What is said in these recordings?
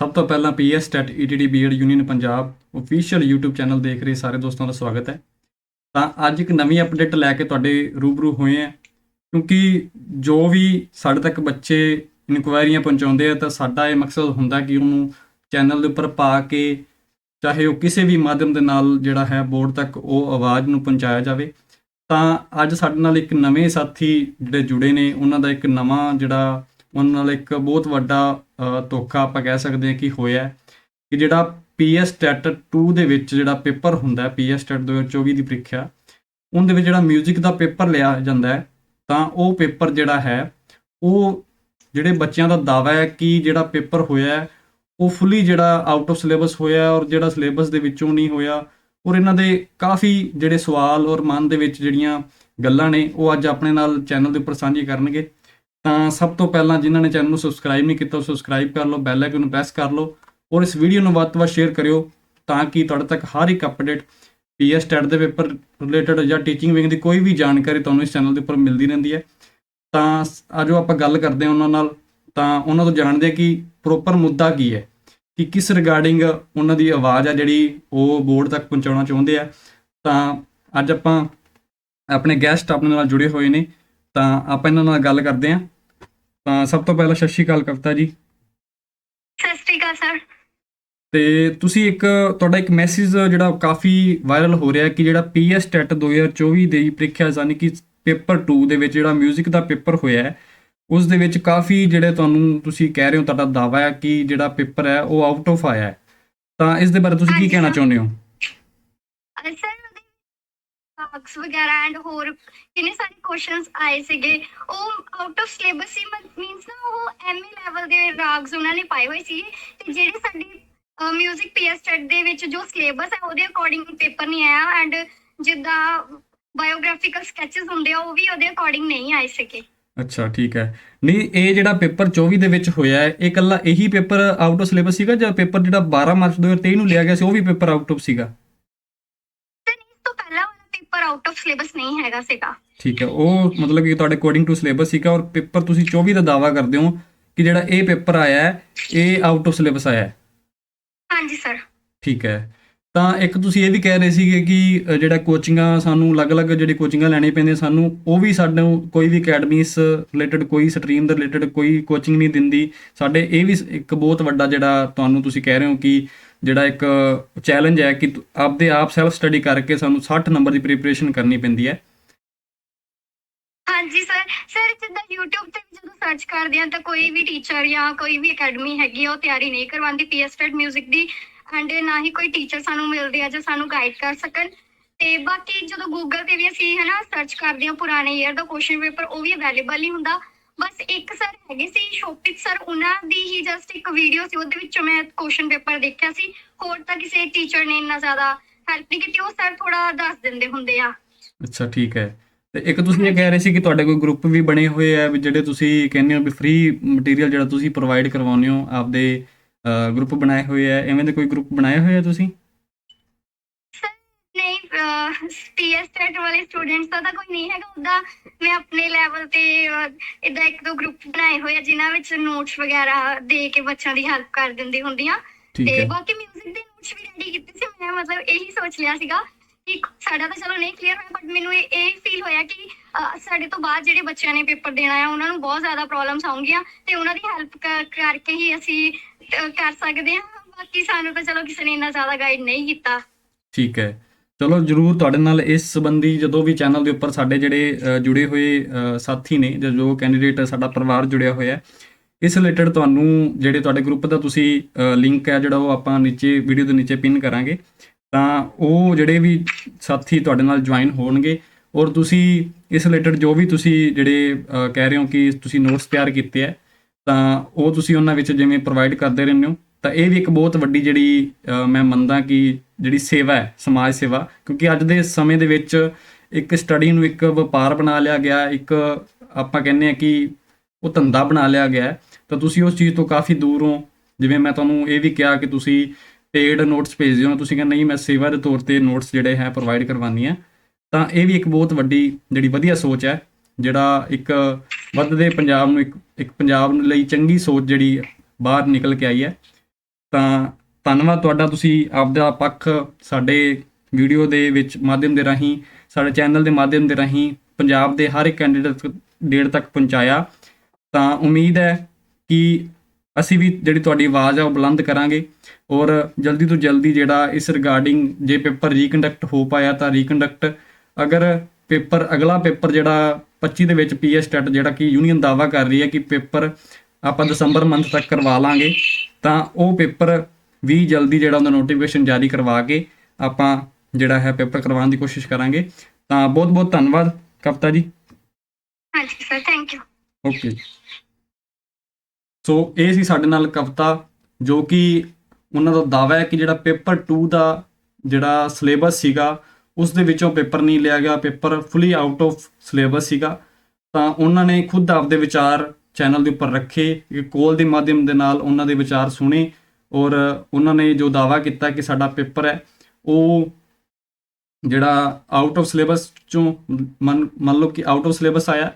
ਸਭ ਤੋਂ ਪਹਿਲਾਂ PS TET ETT BEd union Punjab official YouTube channel ਦੇਖ ਰਹੇ ਸਾਰੇ ਦੋਸਤਾਂ ਦਾ ਸਵਾਗਤ ਹੈ। ਤਾਂ ਅੱਜ ਇੱਕ ਨਵੀਂ ਅਪਡੇਟ ਲੈ ਕੇ ਤੁਹਾਡੇ ਰੂਬਰੂ ਹੋਏ ਆ ਕਿਉਂਕਿ ਜੋ ਵੀ ਸਾਡੇ ਤੱਕ ਬੱਚੇ ਇਨਕੁਆਇਰੀਆਂ ਪਹੁੰਚਾਉਂਦੇ ਆ, ਤਾਂ ਸਾਡਾ ਇਹ ਮਕਸਦ ਹੁੰਦਾ ਕਿ ਉਹਨੂੰ ਚੈਨਲ ਦੇ ਉੱਪਰ ਪਾ ਕੇ ਚਾਹੇ ਉਹ ਕਿਸੇ ਵੀ ਮਾਧਿਅਮ ਦੇ ਨਾਲ ਜਿਹੜਾ ਹੈ ਬੋਰਡ ਤੱਕ ਉਹ ਆਵਾਜ਼ ਨੂੰ ਪਹੁੰਚਾਇਆ ਜਾਵੇ। ਤਾਂ ਅੱਜ ਸਾਡੇ ਨਾਲ ਇੱਕ ਨਵੇਂ ਸਾਥੀ ਜਿਹੜੇ ਜੁੜੇ ਨੇ, ਉਹਨਾਂ ਦਾ ਇੱਕ ਨਵਾਂ ਜਿਹੜਾ ਉਹਨਾਂ ਨਾਲ ਇੱਕ ਬਹੁਤ ਵੱਡਾ ਧੋਖਾ ਆਪਾਂ ਕਹਿ ਸਕਦੇ ਹਾਂ ਕਿ ਹੋਇਆ ਕਿ ਜਿਹੜਾ ਪੀਐਸ ਟੈਟ 2 ਦੇ ਵਿੱਚ ਜਿਹੜਾ ਪੇਪਰ ਹੁੰਦਾ ਹੈ ਪੀਐਸ ਟੈਟ 2024 ਦੀ ਪ੍ਰੀਖਿਆ, ਉਹਦੇ ਵਿੱਚ ਜਿਹੜਾ 뮤직 ਦਾ ਪੇਪਰ ਲਿਆ ਜਾਂਦਾ ਹੈ, ਤਾਂ ਉਹ ਪੇਪਰ ਜਿਹੜਾ ਹੈ, ਉਹ ਜਿਹੜੇ ਬੱਚਿਆਂ ਦਾ ਦਾਵਾ ਹੈ ਕਿ ਜਿਹੜਾ ਪੇਪਰ ਹੋਇਆ ਉਹ ਫੁੱਲੀ ਜਿਹੜਾ ਆਊਟ ਆਫ ਸਿਲੇਬਸ ਹੋਇਆ ਔਰ ਜਿਹੜਾ ਸਿਲੇਬਸ ਦੇ ਵਿੱਚੋਂ ਨਹੀਂ ਹੋਇਆ, ਔਰ ਇਹਨਾਂ ਦੇ ਕਾਫੀ ਜਿਹੜੇ ਸਵਾਲ ਔਰ ਮਨ ਦੇ ਵਿੱਚ ਜਿਹੜੀਆਂ ਗੱਲਾਂ ਨੇ, ਉਹ ਅੱਜ ਆਪਣੇ ਨਾਲ ਚੈਨਲ ਦੇ ਉੱਪਰ ਸਾਂਝੀ ਕਰਨਗੇ। ਤਾਂ ਸਭ ਤੋਂ ਪਹਿਲਾਂ ਜਿਨ੍ਹਾਂ ਨੇ ਚੈਨਲ ਨੂੰ ਸਬਸਕ੍ਰਾਈਬ ਨਹੀਂ ਕੀਤਾ, ਉਹ ਸਬਸਕ੍ਰਾਈਬ ਕਰ ਲਓ ਬੈਲ ਆਈਕਨ ਨੂੰ ਪ੍ਰੈਸ ਕਰ ਲਓ ਔਰ ਇਸ ਵੀਡੀਓ ਨੂੰ ਵੱਧ ਤੋਂ ਵੱਧ ਸ਼ੇਅਰ ਕਰਿਓ ਤਾਂ ਕਿ ਤੁਹਾਡੇ ਤੱਕ ਹਰ ਇੱਕ ਅਪਡੇਟ ਪੀਐਸ ਟੈਟ ਦੇ ਪੇਪਰ ਰਿਲੇਟਡ ਜਾਂ ਟੀਚਿੰਗ ਵਿੰਗ ਦੀ ਕੋਈ ਵੀ ਜਾਣਕਾਰੀ ਤੁਹਾਨੂੰ ਇਸ ਚੈਨਲ ਦੇ ਉੱਪਰ ਮਿਲਦੀ ਰਹਿੰਦੀ ਹੈ। ਤਾਂ ਆਜੋ ਆਪਾਂ ਗੱਲ ਕਰਦੇ ਹਾਂ ਉਹਨਾਂ ਨਾਲ, ਤਾਂ ਉਹਨਾਂ ਤੋਂ ਜਾਣਦੇ ਕਿ ਪ੍ਰੋਪਰ ਮੁੱਦਾ ਕੀ ਹੈ, ਕਿ ਕਿਸ ਰਿਗਾਰਡਿੰਗ ਉਹਨਾਂ ਦੀ ਆਵਾਜ਼ ਆ ਜਿਹੜੀ ਉਹ ਬੋਰਡ ਤੱਕ ਪਹੁੰਚਾਉਣਾ ਚਾਹੁੰਦੇ ਆ। ਤਾਂ ਅੱਜ ਆਪਾਂ ਆਪਣੇ ਗੈਸਟ ਆਪਣੇ ਨਾਲ ਜੁੜੇ ਹੋਏ ਨੇ ਤਾਂ ਆਪਾਂ ਇਹਨਾਂ ਨਾਲ ਗੱਲ ਕਰਦੇ ਹਾਂ। ਤਾਂ ਸਭ ਤੋਂ ਪਹਿਲਾਂ ਸਤਿ ਸ਼੍ਰੀ ਅਕਾਲ ਕਵਿਤਾ ਜੀ। ਸਤਿ ਸ਼੍ਰੀ ਅਕਾਲ ਸਰ। ਤੇ ਤੁਸੀਂ ਇੱਕ ਤੁਹਾਡਾ ਇੱਕ ਮੈਸੇਜ ਜਿਹੜਾ ਕਾਫੀ ਵਾਇਰਲ ਹੋ ਰਿਹਾ ਹੈ ਕਿ ਜਿਹੜਾ ਪੀਐਸ ਟੈਟ 2024 ਦੀ ਪ੍ਰੀਖਿਆ ਯਾਨੀ ਕਿ ਪੇਪਰ 2 ਦੇ ਵਿੱਚ ਜਿਹੜਾ 뮤직 ਦਾ ਪੇਪਰ ਹੋਇਆ ਹੈ ਉਸ ਦੇ ਵਿੱਚ ਕਾਫੀ ਜਿਹੜੇ ਤੁਹਾਨੂੰ ਤੁਸੀਂ ਕਹਿ ਰਹੇ ਹੋ ਤੁਹਾਡਾ ਦਾਵਾ ਹੈ ਕਿ ਜਿਹੜਾ ਪੇਪਰ ਹੈ ਉਹ ਆਊਟ ਆਫ ਆਇਆ ਹੈ। ਤਾਂ ਇਸ ਦੇ ਬਾਰੇ ਤੁਸੀਂ ਕੀ ਕਹਿਣਾ। ਚਾਹੁੰਦੇ ਹੋ? ਸਰ ਮਾਰਕਸ ਵਗੈਰਾ ਐਂਡ ਹੋਰ ਕਿੰਨੇ ਸਾਰੇ ਕੁਐਸਚਨਸ ਆਏ ਸੀਗੇ। ਉਹ ਆਊਟ ਆਫ ਸਿਲੇਬਸ ਸੀ ਮੀਨਸ ਨਾ ਉਹ ਐਮਏ ਲੈਵਲ ਦੇ ਰਾਗਸ ਉਹਨਾਂ ਨੇ ਪਾਏ ਹੋਏ ਸੀ ਤੇ ਜਿਹੜੇ ਸਾਡੀ 뮤직 ਪੀਐਸ ਦੇ ਵਿੱਚ ਜੋ ਸਿਲੇਬਸ ਹੈ, ਉਹਦੇ ਅਕੋਰਡਿੰਗ ਪੇਪਰ ਨਹੀਂ ਆਇਆ ਐਂਡ ਜਿੱਦਾਂ ਬਾਇਓਗ੍ਰਾਫਿਕਲ ਸਕੈਚਸ ਹੁੰਦੇ ਆ, ਉਹ ਵੀ ਉਹਦੇ ਅਕੋਰਡਿੰਗ ਨਹੀਂ ਆਏ ਸੀਗੇ। ਅੱਛਾ, ਠੀਕ ਹੈ। ਨਹੀਂ, ਇਹ ਜਿਹੜਾ ਪੇਪਰ 24 ਦੇ ਵਿੱਚ ਹੋਇਆ ਹੈ, ਇਹ ਇਕੱਲਾ ਇਹੀ ਪੇਪਰ ਆਊਟ ਆਫ ਸਿਲੇਬਸ ਸੀਗਾ ਜਾਂ ਪੇਪਰ ਜਿਹੜਾ 12 ਮਾਰਚ 2023 ਨੂੰ ਲਿਆ ਗਿਆ ਸੀ, ਉਹ ਵੀ ਪੇਪਰ ਆਊਟ ਆਫ ਸੀਗਾ ਤੇ ਇਸ ਤੋਂ ਪਹਿਲਾਂ ਵਾਲਾ ਪੇਪਰ ਆਊਟ ਆਫ ਸਿਲੇਬਸ ਨਹੀਂ ਹੈਗਾ ਸੀਗਾ। ਠੀਕ ਹੈ ਉਹ ਮਤਲਬ ਕਿ ਤੁਹਾਡੇ ਅਕੋਰਡਿੰਗ ਟੂ ਸਿਲੇਬਸ ਸੀਗਾ ਔਰ ਪੇਪਰ ਤੁਸੀਂ 24 ਦਾ ਦਾਵਾ ਕਰਦੇ ਹੋ ਕਿ ਜਿਹੜਾ ਇਹ ਪੇਪਰ ਆਇਆ ਹੈ ਇਹ ਆਊਟ ਆਫ ਸਿਲੇਬਸ ਆਇਆ ਹੈ। ਹਾਂਜੀ ਸਰ ਠੀਕ ਹੈ ਤਾਂ ਇੱਕ ਤੁਸੀਂ ਇਹ ਵੀ ਕਹਿ ਰਹੇ ਸੀਗੇ ਕਿ ਜਿਹੜਾ ਕੋਚਿੰਗਾਂ ਸਾਨੂੰ ਅਲੱਗ-ਅਲੱਗ ਜਿਹੜੀ ਕੋਚਿੰਗਾਂ ਲੈਣੀ ਪੈਂਦੀਆਂ ਸਾਨੂੰ ਉਹ ਵੀ ਸਾਨੂੰ ਕੋਈ ਵੀ ਅਕੈਡਮੀਸ ਰਿਲੇਟਡ ਕੋਈ ਸਟਰੀਮ ਦੇ ਰਿਲੇਟਡ ਕੋਈ ਕੋਚਿੰਗ ਨਹੀਂ ਦਿੰਦੀ। ਸਾਡੇ ਇਹ ਵੀ ਇੱਕ ਬਹੁਤ ਵੱਡਾ ਜਿਹੜਾ ਤੁਹਾਨੂੰ ਤੁਸੀਂ ਕਹਿ ਰਹੇ ਹੋ ਕਿ ਜਿਹੜਾ ਇੱਕ ਚੈਲੰਜ ਹੈ ਕਿ ਆਪਦੇ ਆਪ ਸੈਲਫ ਸਟੱਡੀ ਕਰਕੇ ਸਾਨੂੰ 60 ਨੰਬਰ ਦੀ ਪ੍ਰੀਪਰੇਸ਼ਨ ਕਰਨੀ ਪੈਂਦੀ ਹੈ। ਹਾਂਜੀ ਸਰ ਸਰ ਜਿੱਦਾਂ YouTube ਤੇ ਜਦੋਂ ਸਰਚ ਕਰਦੇ ਆ ਤਾਂ ਕੋਈ ਵੀ ਟੀਚਰ ਜਾਂ ਕੋਈ ਵੀ ਅਕੈਡਮੀ ਹੈਗੀ ਉਹ ਤਿਆਰੀ ਨਹੀਂ ਕਰਵਾਉਂਦੀ। ਪੀਐਸ 뮤직 ਦੀ ਐਂਡ ਨਾ ਹੀ ਕੋਈ ਟੀਚਰ ਸਾਨੂੰ ਮਿਲਦੇ ਆ ਜੋ ਸਾਨੂੰ ਗਾਈਡ ਕਰ ਸਕਣ। ਤੇ ਬਾਕੀ ਜਦੋਂ Google ਤੇ ਵੀ ਅਸੀਂ ਹਨਾ ਸਰਚ ਕਰਦੇ ਆ ਪੁਰਾਣੇ ਈਅਰ ਦਾ ਕੁਐਸਚਨ ਪੇਪਰ ਉਹ ਵੀ ਅਵੇਲੇਬਲ ਨਹੀਂ ਹੁੰਦਾ। ਬਸ ਇੱਕ ਸਰ ਹੈਗੇ ਸੀ, ਸ਼ੋਪਿਤ ਸਰ ਉਹਨਾਂ ਦੀ ਹੀ ਜਸਟ ਇੱਕ ਵੀਡੀਓ ਸੀ, ਉਹਦੇ ਵਿੱਚੋਂ ਮੈਂ ਕੁਐਸਚਨ ਪੇਪਰ ਦੇਖਿਆ ਸੀ। ਹੋਰ ਤਾਂ ਕਿਸੇ ਟੀਚਰ ਨੇ ਇੰਨਾ ਜ਼ਿਆਦਾ ਹੈਲਪ ਨਹੀਂ ਕੀਤੀ, ਉਹ ਸਰ ਥੋੜਾ ਦੱਸ ਦਿੰਦੇ ਹੁੰਦੇ ਆ। ਅੱਛਾ, ਠੀਕ ਹੈ। ਤੇ ਇੱਕ ਤੁਸੀਂ ਇਹ ਕਹਿ ਰਹੇ ਸੀ ਕਿ ਤੁਹਾਡੇ ਕੋਈ ਗਰੁੱਪ ਵੀ ਬਣੇ ਹੋਏ ਆ, ਵੀ ਜਿਹੜੇ ਤੁਸੀਂ ਕਹਿੰਦੇ ਹੋ ਵੀ ਫ੍ਰੀ ਮਟੀਰੀਅਲ ਜਿਹੜਾ ਤੁਸੀਂ ਪ੍ਰੋਵਾਈਡ ਕਰਵਾਉਂਦੇ ਹੋ, ਆਪਦੇ ਗਰੁੱਪ ਬਣਾਏ ਹੋਏ ਆ, ਐਵੇਂ ਦੇ ਕੋਈ ਗਰੁੱਪ ਬਣਾਏ ਹੋਏ ਆ ਤੁਸੀਂ? ਨਹੀਂ ਪੀਐਸ ਟੈਟ ਵਾਲੇ ਸਟੂਡੈਂਟਸ ਦਾ ਤਾਂ ਕੋਈ ਨਹੀਂ ਹੈਗਾ ਉਹਦਾ ਮੈਂ ਆਪਣੇ ਲੈਵਲ ਤੇ ਇਦਾਂ ਇੱਕ ਦੋ ਗਰੁੱਪ ਬਣਾਏ ਹੋਏ ਆ ਜਿਨ੍ਹਾਂ ਵਿੱਚ ਨੋਟਸ ਵਗੈਰਾ ਦੇ ਕੇ ਬੱਚਿਆਂ ਦੀ ਹੈਲਪ ਕਰ ਦਿੰਦੀ ਹੁੰਦੀਆਂ। ਠੀਕ ਤੇ ਬਾਕੀ 뮤직 ਦੇ ਨੋਟਸ ਵੀ ਰੈਡੀ ਕੀਤੇ ਸੀ ਮੈਂ ਮਤਲਬ ਇਹੀ ਸੋਚ ਲਿਆ ਸੀਗਾ ਕਿ ਸਾਡਾ ਤਾਂ ਚਲੋ ਨਹੀਂ ਕਲੀਅਰ ਹੋਇਆ ਬਟ ਮੈਨੂੰ ਇਹ ਫੀਲ ਹੋਇਆ ਕਿ ਸਾਡੇ ਤੋਂ ਬਾਅਦ ਜਿਹੜੇ ਬੱਚਿਆਂ ਨੇ ਪੇਪਰ ਦੇਣਾ ਹੈ ਉਹਨਾਂ ਨੂੰ ਬਹੁਤ ਜ਼ਿਆਦਾ ਪ੍ਰੋਬਲਮਸ ਆਉਣਗੀਆਂ ਤੇ ਉਹਨਾਂ ਦੀ ਹੈਲਪ ਕਰਕੇ ਹੀ ਅਸੀਂ ਕਰ ਸਕਦੇ ਹਾਂ। ਬਾਕੀ ਸਾਨੂੰ ਤਾਂ ਚਲੋ ਕਿਸੇ ਨੇ ਇੰਨਾ ਜ਼ਿਆਦਾ ਗਾਈਡ ਨਹੀਂ ਕੀਤਾ। ਠੀਕ ਹੈ। ਚਲੋ ਜਰੂਰ ਤੁਹਾਡੇ ਨਾਲ ਇਸ ਸੰਬੰਧੀ ਜਦੋਂ ਵੀ ਚੈਨਲ ਦੇ ਉੱਪਰ ਸਾਡੇ ਜਿਹੜੇ ਜੁੜੇ ਹੋਏ ਸਾਥੀ ਨੇ ਜਾਂ ਜੋ ਕੈਂਡੀਡੇਟ ਸਾਡਾ ਪਰਿਵਾਰ ਜੁੜਿਆ ਹੋਇਆ ਹੈ, ਇਸ ਰਿਲੇਟਡ ਤੁਹਾਨੂੰ ਜਿਹੜੇ ਤੁਹਾਡੇ ਗਰੁੱਪ ਦਾ ਤੁਸੀਂ ਲਿੰਕ ਹੈ ਜਿਹੜਾ ਉਹ ਆਪਾਂ ਨੀਚੇ ਵੀਡੀਓ ਦੇ ਨੀਚੇ ਪਿਨ ਕਰਾਂਗੇ, ਤਾਂ ਉਹ ਜਿਹੜੇ ਵੀ ਸਾਥੀ ਤੁਹਾਡੇ ਨਾਲ ਜੁਆਇਨ ਹੋਣਗੇ ਔਰ ਤੁਸੀਂ ਇਸ ਰਿਲੇਟਡ ਜੋ ਵੀ ਤੁਸੀਂ ਜਿਹੜੇ ਕਹਿ ਰਹੇ ਹੋ ਕਿ ਤੁਸੀਂ ਨੋਟਸ ਤਿਆਰ ਕੀਤੇ ਹੈ, ਤਾਂ ਉਹ ਤੁਸੀਂ ਉਹਨਾਂ ਵਿੱਚ ਜਿਵੇਂ ਪ੍ਰੋਵਾਈਡ ਕਰਦੇ ਰਹਿੰਦੇ ਹੋ, ਤਾਂ ਇਹ ਵੀ ਇੱਕ ਬਹੁਤ ਵੱਡੀ ਜਿਹੜੀ ਮੈਂ ਮੰਨਦਾ ਕਿ ਜਿਹੜੀ ਸੇਵਾ ਹੈ, ਸਮਾਜ ਸੇਵਾ, ਕਿਉਂਕਿ ਅੱਜ ਦੇ ਸਮੇਂ ਦੇ ਵਿੱਚ ਇੱਕ ਸਟੱਡੀ ਨੂੰ ਇੱਕ ਵਪਾਰ ਬਣਾ ਲਿਆ ਗਿਆ, ਇੱਕ ਆਪਾਂ ਕਹਿੰਦੇ ਆ ਕਿ ਉਹ ਧੰਦਾ ਬਣਾ ਲਿਆ ਗਿਆ ਤਾਂ ਤੁਸੀਂ ਉਸ ਚੀਜ਼ ਤੋਂ ਕਾਫੀ ਦੂਰ ਹੋ। ਜਿਵੇਂ ਮੈਂ ਤੁਹਾਨੂੰ ਇਹ ਵੀ ਕਿਹਾ ਕਿ ਤੁਸੀਂ ਪੇਡ ਨੋਟਸ ਭੇਜਦੇ ਹੋ, ਤੁਸੀਂ ਕਹਿੰਦੇ ਨਹੀਂ ਮੈਂ ਸੇਵਾ ਦੇ ਤੌਰ ਤੇ ਨੋਟਸ ਜਿਹੜੇ ਹੈ ਪ੍ਰੋਵਾਈਡ ਕਰਵਾਉਣੀ ਆ ਤਾਂ ਇਹ ਵੀ ਇੱਕ ਬਹੁਤ ਵੱਡੀ ਜਿਹੜੀ ਵਧੀਆ ਸੋਚ ਹੈ, ਜਿਹੜਾ ਇੱਕ ਵੱਧਦੇ ਪੰਜਾਬ ਨੂੰ ਇੱਕ ਇੱਕ ਪੰਜਾਬ ਲਈ ਚੰਗੀ ਸੋਚ ਜਿਹੜੀ ਬਾਹਰ ਨਿਕਲ ਕੇ ਆਈ ਹੈ। ਤਾਂ ਧੰਨਵਾਦ ਤੁਹਾਡਾ, ਤੁਸੀਂ ਆਪਦਾ ਪੱਖ ਸਾਡੇ ਵੀਡੀਓ ਦੇ ਵਿੱਚ ਮਾਧਿਅਮ ਦੇ ਰਾਹੀਂ, ਸਾਡੇ ਚੈਨਲ ਦੇ ਮਾਧਿਅਮ ਦੇ ਰਾਹੀਂ ਪੰਜਾਬ ਦੇ ਹਰ ਇੱਕ ਕੈਂਡੀਡੇਟ ਡੇਢ ਤੱਕ ਪਹੁੰਚਾਇਆ। ਤਾਂ ਉਮੀਦ ਹੈ ਕਿ ਅਸੀਂ ਵੀ ਜਿਹੜੀ ਤੁਹਾਡੀ ਆਵਾਜ਼ ਆ, ਉਹ ਬੁਲੰਦ ਕਰਾਂਗੇ। ਔਰ ਜਲਦੀ ਤੋਂ ਜਲਦੀ ਜਿਹੜਾ ਇਸ ਰਿਗਾਰਡਿੰਗ ਜੇ ਪੇਪਰ ਰੀਕੰਡਕਟ ਹੋ ਪਾਇਆ ਤਾਂ ਰੀਕੰਡਕਟ ਅਗਰ ਪੇਪਰ, ਅਗਲਾ ਪੇਪਰ ਜਿਹੜਾ 25 ਦੇ ਵਿੱਚ ਪੀਐਸ ਟੈਟ ਜਿਹੜਾ ਕਿ ਯੂਨੀਅਨ ਦਾਵਾ ਕਰ ਰਹੀ ਹੈ ਕਿ ਪੇਪਰ ਆਪਾਂ ਦਸੰਬਰ ਮੰਥ ਤੱਕ ਕਰਵਾ ਲਾਂਗੇ, ਤਾਂ ਉਹ ਪੇਪਰ ਵੀ ਜਲਦੀ ਜਿਹੜਾ ਉਹਦਾ ਨੋਟੀਫਿਕੇਸ਼ਨ ਜਾਰੀ ਕਰਵਾ ਕੇ ਆਪਾਂ ਜਿਹੜਾ ਹੈ ਪੇਪਰ ਕਰਵਾਉਣ ਦੀ ਕੋਸ਼ਿਸ਼ ਕਰਾਂਗੇ। ਤਾਂ ਬਹੁਤ ਬਹੁਤ ਧੰਨਵਾਦ ਕਵਤਾ ਜੀ। ਹਾਂਜੀ sir thank you okay so ਇਹ ਸੀ ਸਾਡੇ ਨਾਲ ਕਵਿਤਾ ਜੋ ਕਿ ਉਹਨਾਂ ਦਾ ਦਾਅਵਾ ਹੈ ਕਿ ਜਿਹੜਾ ਪੇਪਰ 2 ਦਾ ਜਿਹੜਾ ਸਿਲੇਬਸ ਸੀਗਾ ਉਸ ਦੇ ਵਿੱਚੋਂ ਪੇਪਰ ਨਹੀਂ ਲਿਆ ਗਿਆ paper fully out of syllabus ਸੀਗਾ। ਤਾਂ ਉਹਨਾਂ ਨੇ ਖੁਦ ਆਪਦੇ ਵਿਚਾਰ ਚੈਨਲ ਦੇ ਉੱਪਰ ਰੱਖੇ ਕਿ ਕੋਲ ਦੇ ਮਾਧਿਅਮ ਦੇ ਨਾਲ ਉਹਨਾਂ ਦੇ ਵਿਚਾਰ ਸੁਣੇ। ਔਰ ਉਹਨਾਂ ਨੇ ਜੋ ਦਾਅਵਾ ਕੀਤਾ ਕਿ ਸਾਡਾ ਪੇਪਰ ਹੈ, ਉਹ ਜਿਹੜਾ ਆਊਟ ਆਫ ਸਿਲੇਬਸ ਚੋਂ ਮੰਨ ਮੰਨ ਲਓ ਕਿ ਆਊਟ ਆਫ ਸਿਲੇਬਸ ਆਇਆ।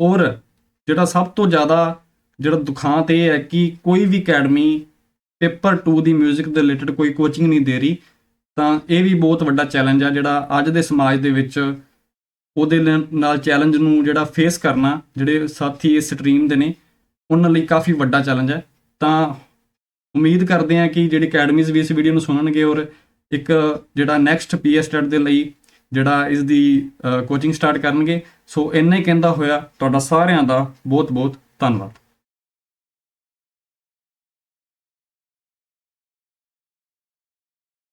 ਔਰ ਜਿਹੜਾ ਸਭ ਤੋਂ ਜ਼ਿਆਦਾ ਜਿਹੜਾ ਦੁਖਾਂਤ ਇਹ ਹੈ ਕਿ ਕੋਈ ਵੀ ਅਕੈਡਮੀ ਪੇਪਰ 2 ਦੀ 뮤직 ਦੇ ਰਿਲੇਟਡ ਕੋਈ ਕੋਚਿੰਗ ਨਹੀਂ ਦੇ ਰਹੀ, ਤਾਂ ਇਹ ਵੀ ਬਹੁਤ ਵੱਡਾ ਚੈਲੰਜ ਆ ਜਿਹੜਾ ਅੱਜ ਦੇ ਸਮਾਜ ਦੇ ਵਿੱਚ ਉਹਦੇ ਲ- ਨਾਲ ਚੈਲੰਜ ਨੂੰ ਜਿਹੜਾ ਫੇਸ ਕਰਨਾ, ਜਿਹੜੇ ਸਾਥੀ ਇਸ ਸਟਰੀਮ ਦੇ ਨੇ, ਉਹਨਾਂ ਲਈ ਕਾਫੀ ਵੱਡਾ ਚੈਲੰਜ ਹੈ। ਤਾਂ ਉਮੀਦ ਕਰਦੇ ਹਾਂ ਕਿ ਜਿਹੜੀ ਅਕੈਡਮੀਜ਼ ਵੀ ਇਸ ਵੀਡੀਓ ਨੂੰ ਸੁਣਨਗੇ ਔਰ ਇੱਕ ਜਿਹੜਾ ਨੈਕਸਟ ਪੀਐਸ ਟੈਟ ਦੇ ਲਈ ਜਿਹੜਾ ਇਸ ਦੀ ਕੋਚਿੰਗ ਸਟਾਰਟ ਕਰਨਗੇ। ਸੋ ਇੰਨਾ ਹੀ ਕਹਿੰਦਾ ਹੋਇਆ। ਤੁਹਾਡਾ ਸਾਰਿਆਂ ਦਾ ਬਹੁਤ ਬਹੁਤ ਧੰਨਵਾਦ।